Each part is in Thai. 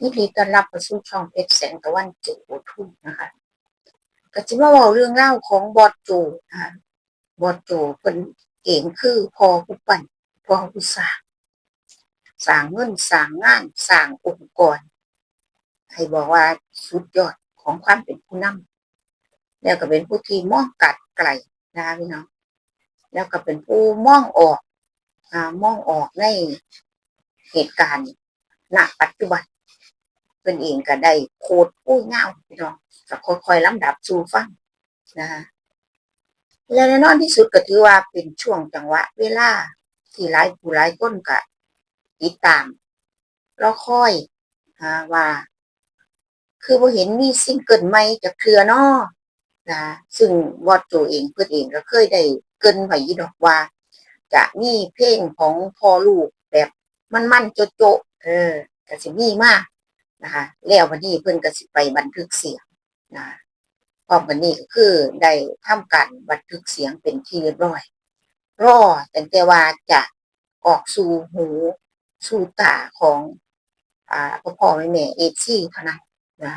ยินดีต้อนรับเข้าสู่ช่องเพชรแสงตะวันจ็ดโอทุ่มนะคะก็จะมาเล่าเรื่องเล่าของบอดโจนะคะบอดโจเป็นเองคือพอผู้ปั่นพอผู้สร้างสร้างเงินสร้างงานสร้างองค์กรให้บอกว่าสุดยอดของความเป็นผู้นำแล้วก็เป็นผู้ที่มองกัดไกลนะคะพี่น้องแล้วก็เป็นผู้มองออกอ่ามองออกในเหตุการณ์ณปัจจุบัน เป็นเองก็ได้โคดอุ้เงาพี่น้องก็ค่อยๆลำดับสู่ฟังนะคะและแน่นอนที่สุดก็ถือว่าเป็นช่วงจังหวะ เวลา ที่หลายผู้หลายคนก็ติดตามรอคอยอ่าว่า คือบ่เห็นมีซิงเกิลใหม่จากเครือนาะนะซึ่งวอดโจเองเพื่อนเองก็เคยได้เกินไว้อยู่ดอกว่า จะมีเพลงของพ่อลูกแบบมันๆโจะๆเออก็สิมีมาก นะคะแล้ววันนี้เพิ่อนก็สิไปบันทึกเสียงนะพร้อมกันนี้ก็คือได้ทำการบันทึกเสียงเป็นที่เรียบร้อย รอแต่แต่ว่าจะออกสู่หูสู่ตาของอ่าพ่อพ่อแม่แม่เอฟซีเท่านั้นนะ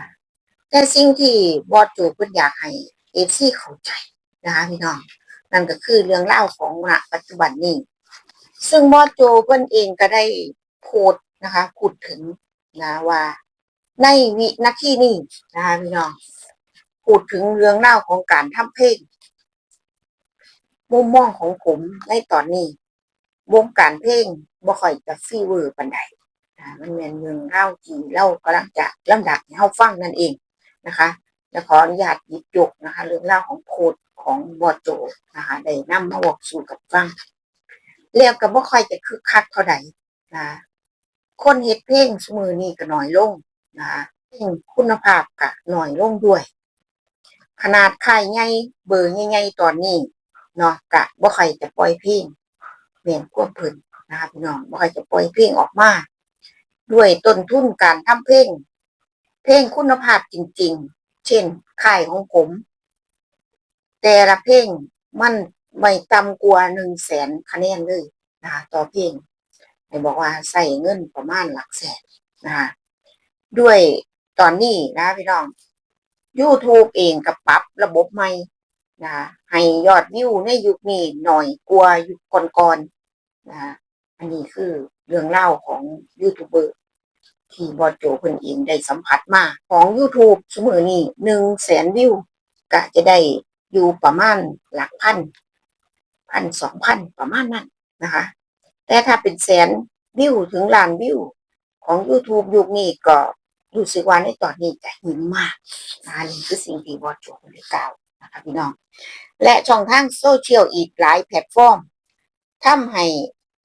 แต่สิ่งที่บอสโจเพิ่นอยากให้เอฟซีเข้าใจนะคะพี่น้องนั่นก็คือเรื่องเล่าของณปัจจุบันนี้ ซึ่งบอสโจเพิ่นเองก็ได้โพสต์นะคะพูดถึงนะว่า ในวินาทีนี้นะคะพี่น้องพูดถึงเรื่องเล่าของการทำเพลงมุมมองของผมในตอนนี้ วงการเพลงบ่ค่อยจะฟีเวอร์ปานใดมันเป็นเรื่องเล่าวที่เรากำลังจะลำดับให้เฮาฟังนั่นเองนะคะและขออนุญาตหยิบยกนะคะ เรื่องเล่าของโคดของบอโจนะคะได้นำมาบอกสู่กับฟังแล้วก็บ่ค่อยจะคึกคักเท่าใดนะคนเฮ็ดเพลงสมือนี้ก็น้อยลง นะคะซึ่งคุณภาพก็หน่อยลงด้วย ขนาดค่ายใหญ่เบอร์ใหญ่ๆตอนนี้เนาะกะบ่ค่จะปล่อยเพลงเมียนควบเพิ่นนะคะพี่น้องบ่ค่จะปล่อยเพลงออกมาด้วยต้นทุนการทำเพลงเพลงคุณภาพจริง ๆ เช่นค่ายของผม แต่ละเพลงมันไม่ต่ำกว่าหนึ่งแสนคะแนนเลยนะคะต่อเพลงให้บอกว่าใส่เงินประมาณหลักแสนนะคะ ด้วยตอนนี้นะพี่น้อง YouTube เองกับปรับระบบใหม่นะให้ยอดวิวในยุคนี้หน่อยกว่ายุคก่อนๆนะอันนี้คือเรื่องเล่าของยูทูบเบอร์ที่บอดโจเพิ่นเองได้สัมผัสมาของ YouTube สมือนี้หนึ่งแสนวิว ก็จะได้อยู่ประมาณหลักพันพันสองพันประมาณนั้นนะคะ แต่ถ้าเป็นแสนวิวถึงล้านวิวของ YouTube ยุคนี้ก็ รู้สึกว่าในตอนนี้จะหินมากนะนี่คือสิ่งที่บอสโจได้กล่าวนะคะพี่น้อง และช่องทางโซเชียลอีกหลายแพลตฟอร์มทำให้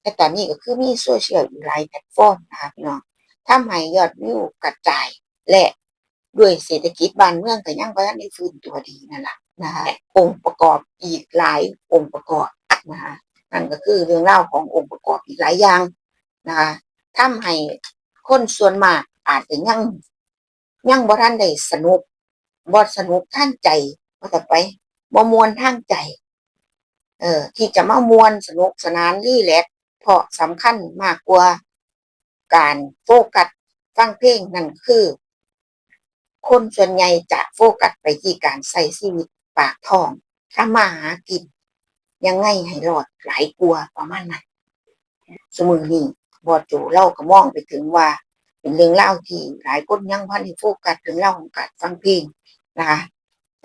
ในตอนนี้ก็คือมีโซเชียลอีกหลายแพลตฟอร์มนะคะพี่น้องทำให้ยอดวิวกระจายและด้วยเศรษฐกิจบ้านเมืองก็ยังบ่ทันได้ฟื้นตัวดีนั่นแหละนะคะองค์ประกอบอีกหลายองค์ประกอบนะคะนั่นก็คือเรื่องเล่าวขององค์ประกอบอีกหลายอย่างนะคะทำให้คนส่วนมาก อาจจะยังยังบ่ทันได้สนุกบ่สนุกท่างใจว่าแต่ไปบ่มวนทางใจ เออ ที่จะมามวนสนุกสนานรีแลกเพราะสำคัญมากกว่าการโฟกัสฟังเพลงนั่นคือ คนส่วนใหญ่จะโฟกัสไปที่การใส่ชีวิตปากท้องทำมาหากินยังไงให้รอดหลายกลัวประมาณนั้นสมือนี้บอดโจเล่าก็มองไปถึงว่า เป็นเรื่องเล่าที่หลายคนยังพันให้โฟกัสถึงเล่าของการฟังเพลงนะคะ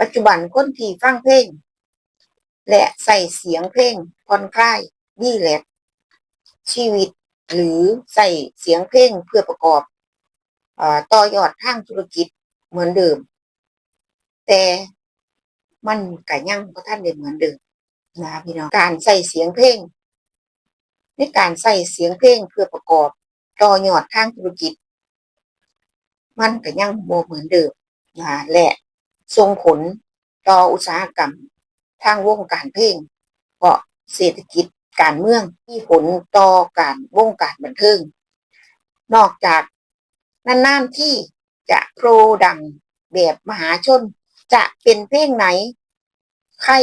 ปัจจุบันคนที่ฟังเพลง และใส่เสียงเพลงผ่อนคลายนี่แหละ ชีวิตหรือใส่เสียงเพลงเพื่อประกอบอต่อยอดทางธุรกิจเหมือนเดิม แต่มันก็ยังก็ท่านได้เหมือนเดิมนะคะพี่น้องการใส่เสียงเพลงในการใส่เสียงเพลงเพื่อประกอบต่อยอดทางธุรกิจ มันก็ยังโมเหมือนเดิมนะและส่งผลต่ออุตสาหกรรม ทางวงการเพลงเพราะเศรษฐกิจการเมืองมีผลต่อการวงการบันเทิง นอกจากนานๆที่จะโปรดังแบบมหาชนจะเป็นเพลงไหน ใคร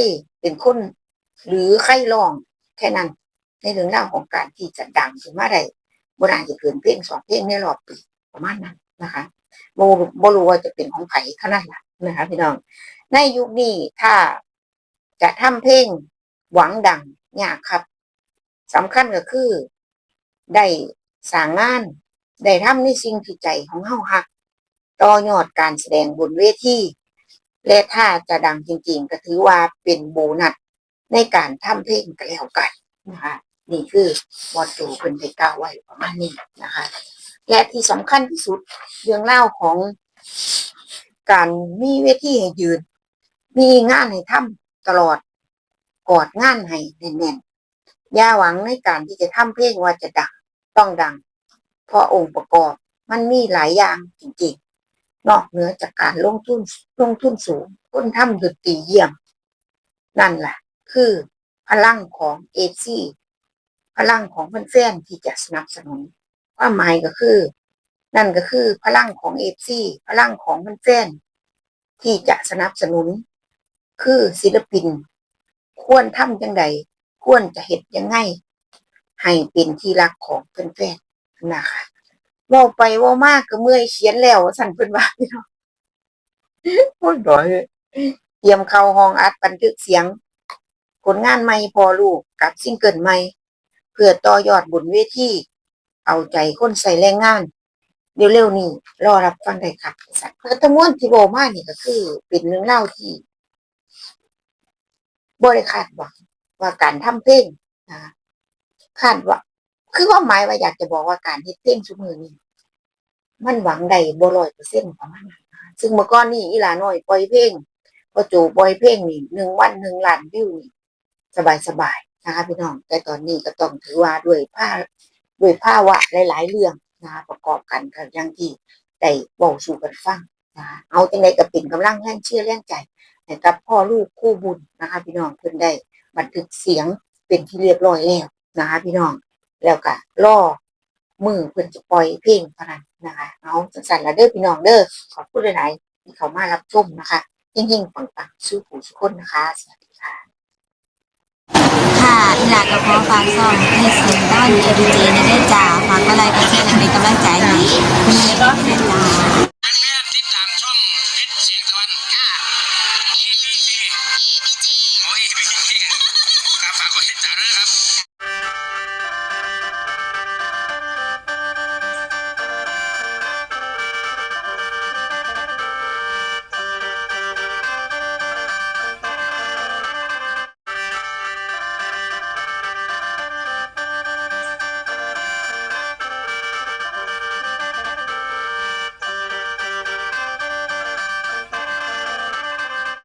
เป็นคนหรือใครร้องแค่นั้นในเรื่องราวของการที่จะดังขึ้นมาได้โบราณจะเกินเพลงสองเพลงในรอบปีประมาณนั้น นะคะโมโมรู้ว่าจะเป็นของไผ่เท่านั้นแหละนะคะ พี่น้อง ในยุคนี้ถ้าจะทำเพลงหวังดังยากครับสำคัญก็คือได้สางงานได้ทำในสิ่งที่ใจของเฮาฮักต่อยอดการแสดงบนเวทีและถ้าจะดังจริง ๆ ก็ถือว่าเป็นโบนัสในการทำเพลงก็แล้วกันนะคะนี่คือวอดโจเพิ่นได้กล่าวไว้ประมาณนี้นะคะ และที่สำคัญที่สุดเรื่องเล่าของการมีเวทีให้ยืน มีงานให้ทำตลอดกอดงานให้แน่นๆอย่าหวังในการที่จะทำเพลงว่าจะดังต้องดัง เพราะองค์ประกอบมันมีหลายอย่างจริงๆ นอกเหนือจากการลงทุนลงทุนสูงคนทำดนตรีเยี่ยม นั่นแหละคือพลังของเอซีพลังของแฟนๆที่จะสนับสนุน ความหมายก็คือ นั่นก็คือพลังของเอฟซีพลังของแฟนๆที่จะสนับสนุน คือศิลปิน ควรทำยังไงควรจะเห็ดยังไงให้เป็นที่รักของแฟนๆนะคะเว่าไปเว่ามากก็เมื่อยเขียนแล้วสั่นเพิ่นว่าพี่น้องพูดดอยเตรียมเข้าห้องอัดบันทึกเสียง ผลงานใหม่พอลูกกับซิงเกิลใหม่ เพื่อต่อยอดบนเวที เอาใจคนใส่แรงงานเร็วๆนี้รอรับฟังได้ครับสัตว์เพื่อทั้วลที่โบมานี่ก็คือ เป็นเรื่องเล่าที่บริคาดหวังว่าการทำเพลงนะคาดว่า คือความหมายว่าอยากจะบอกว่าการเฮ็ดเพลงชุมือนี่มันหวังได้บ่ร้อยเปอร์เซ็นต์ประมาณนั้นซึ่งเมื่อก่อนนี่อีหลาน้อยปล่อยเพลงพอโจปล่อยเพลงนี่หนึ่งวันหนึ่งล้านวิวนี่สบายๆนะคะพี่น้อง แต่ตอนนี้ก็ต้องถือว่าด้วยผ้า ด้วยภาวะหลาย ๆ เรื่องนะคะประกอบกันกับอย่างที่ได้บอกสู่กันฟังนะคะเอาจังไดก็เป็นกำลังแรงเชื่อแรงใจให้กับพ่อลูกคู่บุญนะคะพี่น้องเพิ่นได้บันทึกเสียงเป็นที่เรียบร้อยแล้วนะคะพี่น้องแล้วก็รอมือเพิ่นจะปล่อยเพลงเท่านั้นนะคะเอาสั่นๆละเด้อพี่น้องเด้อขอบคุณหลายๆที่เขามารับชมนะคะยิ่งๆปังๆสู้ผู้สุคนนะคะสวัสดีค่ะ หลักก็ขอฟังซ่องให้เสียงด้านเอดีเจในได้จ่าฟังอะไรก็แค่นั้เป็นกำลังใจให้มีเยอะแค่จ่าฝากกดติดตามด้วยนะครับ